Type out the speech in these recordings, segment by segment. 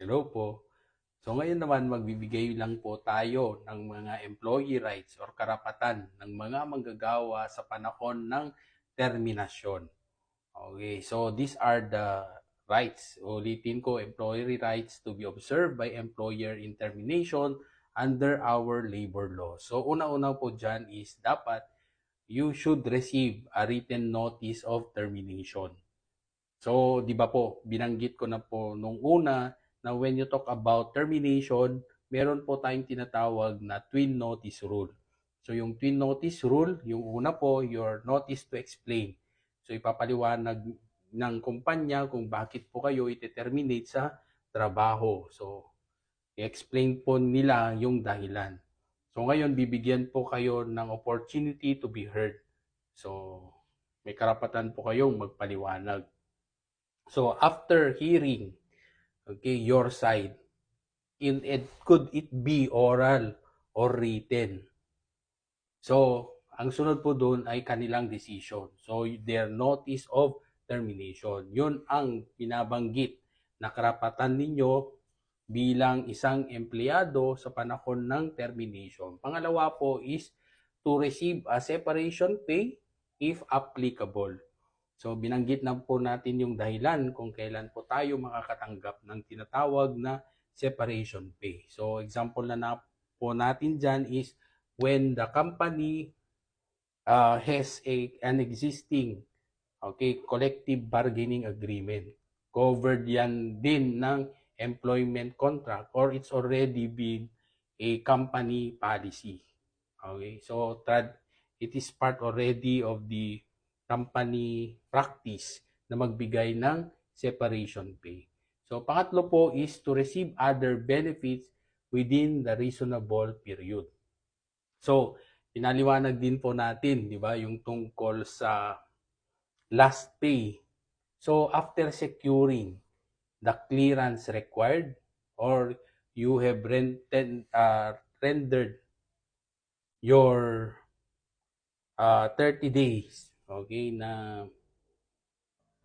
Hello po. So ngayon naman magbibigay lang po tayo ng mga employee rights or karapatan ng mga manggagawa sa panahon ng terminasyon. Okay, so these are the rights. Ulitin ko, employee rights to be observed by employer in termination under our labor law. So una-una po dyan is dapat you should receive a written notice of termination. So, di ba po, binanggit ko na po nung una na when you talk about termination, meron po tayong tinatawag na twin notice rule. So, yung twin notice rule, yung una po, your notice to explain. So, ipapaliwanag ng kumpanya kung bakit po kayo ite-terminate sa trabaho. So, i-explain po nila yung dahilan. So, ngayon, bibigyan po kayo ng opportunity to be heard. So, may karapatan po kayong magpaliwanag. So, after hearing, okay, your side, in it, could it be oral or written? So, ang sunod po doon ay kanilang decision. So, their notice of termination. Yun ang pinabanggit na karapatan ninyo bilang isang empleyado sa panahon ng termination. Pangalawa po is to receive a separation pay if applicable. So binanggit na po natin yung dahilan kung kailan po tayo makakatanggap ng tinatawag na separation pay. So example na, na po natin dyan is when the company uh, has a, an existing okay, collective bargaining agreement. Covered yan din ng employment contract or it's already been a company policy. Okay, so it is part already of the company practice na magbigay ng separation pay. So pangatlo po is to receive other benefits within the reasonable period. So pinaliwanag din po natin, di ba, yung tungkol sa last pay. So after securing the clearance required or you have rented, uh, rendered your uh, 30 days okay na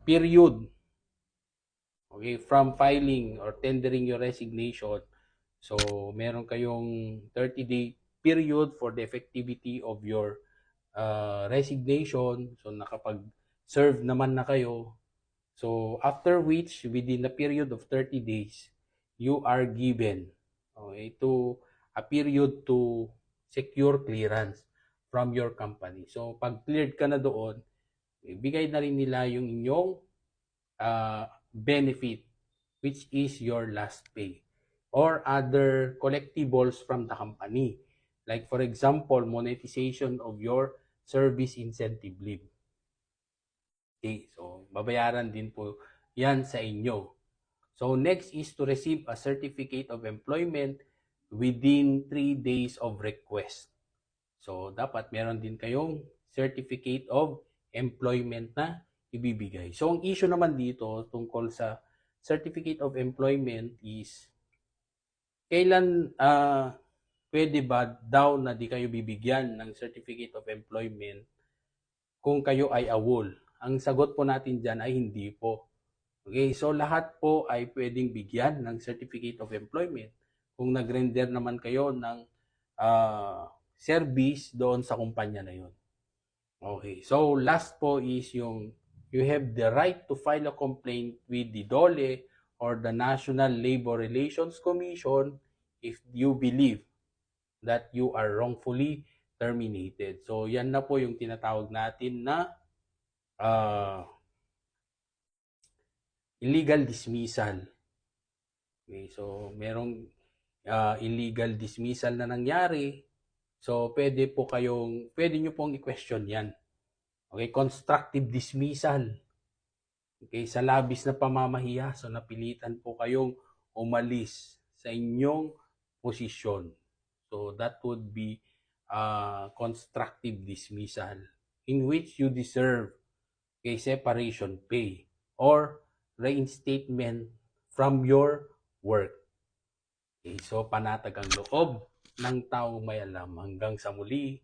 period. Okay from filing or tendering your resignation. So meron kayong 30 day period for the effectivity of your uh, resignation. So nakapag serve naman na kayo. So, after which, within the period of 30 days, you are given okay, to a period to secure clearance from your company. So, pag cleared ka na doon, bigay na rin nila yung inyong uh, benefit, which is your last pay, or other collectibles from the company. Like, for example, monetization of your service incentive leave. Okay, so babayaran din po yan sa inyo. So next is to receive a certificate of employment within 3 days of request. So dapat meron din kayong certificate of employment na ibibigay. So ang issue naman dito tungkol sa certificate of employment is kailan uh, pwede ba daw na di kayo bibigyan ng certificate of employment kung kayo ay awol ang sagot po natin dyan ay hindi po. Okay, so lahat po ay pwedeng bigyan ng Certificate of Employment kung nag-render naman kayo ng uh, service doon sa kumpanya na yon. Okay, so last po is yung you have the right to file a complaint with the DOLE or the National Labor Relations Commission if you believe that you are wrongfully terminated. So yan na po yung tinatawag natin na uh, illegal dismissal. Okay, so merong uh, illegal dismissal na nangyari. So pwede po kayong pwede niyo pong i-question 'yan. Okay, constructive dismissal. Okay, sa labis na pamamahiya, so napilitan po kayong umalis sa inyong posisyon. So that would be uh, constructive dismissal in which you deserve kay separation pay or reinstatement from your work. Okay, so panatag ang loob ng taong may alam. Hanggang sa muli,